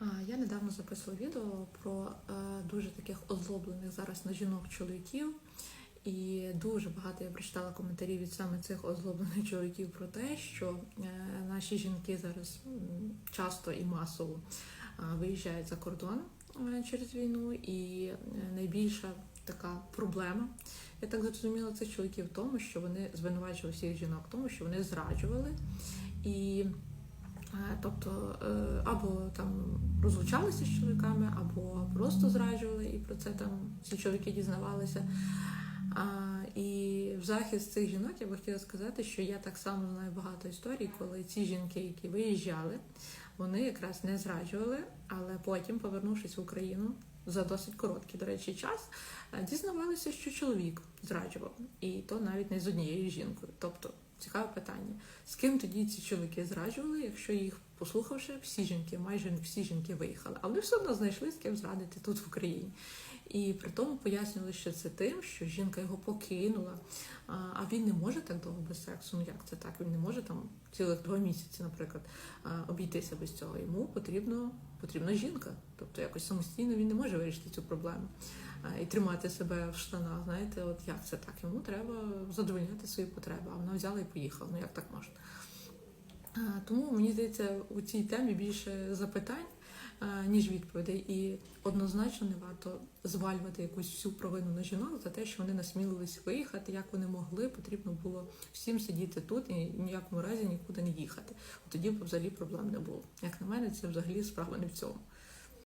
Я недавно записувала відео про е, дуже таких озлоблених зараз на жінок чоловіків. І дуже багато я прочитала коментарів від саме цих озлоблених чоловіків про те, що е, наші жінки зараз часто і масово виїжджають за кордон е, через війну, і найбільша така проблема, я так зрозуміла, цих чоловіків в тому, що вони звинувачували всіх жінок в тому, що вони зраджували і. Тобто або там розлучалися з чоловіками, або просто зраджували, і про це там всі чоловіки дізнавалися. А, і в захист цих жінок я би хотіла сказати, що я так само знаю багато історій, коли ці жінки, які виїжджали, вони якраз не зраджували, але потім, повернувшись в Україну за досить короткий, до речі, час, дізнавалися, що чоловік зраджував, і то навіть не з однією жінкою. Тобто цікаве питання. З ким тоді ці чоловіки зраджували, якщо їх послухавши, всі жінки, майже всі жінки виїхали, а вони все одно знайшли з ким зрадити тут в Україні. І при тому пояснювали, що це тим, що жінка його покинула, а він не може так довго без сексу. Ну як це так? Він не може там цілих два місяці, наприклад, обійтися без цього. Йому потрібно потрібна жінка. Тобто якось самостійно він не може вирішити цю проблему і тримати себе в штанах. Знаєте, от як це так? Йому треба задовольняти свої потреби, а вона взяла і поїхала. Ну як так можна? Тому мені здається, у цій темі більше запитань, ніж відповідей. І однозначно не варто звалювати якусь всю провину на жінок за те, що вони насмілились виїхати, як вони могли. Потрібно було всім сидіти тут і ніякому разі нікуди не їхати. Тоді б взагалі проблем не було. Як на мене, це взагалі справа не в цьому.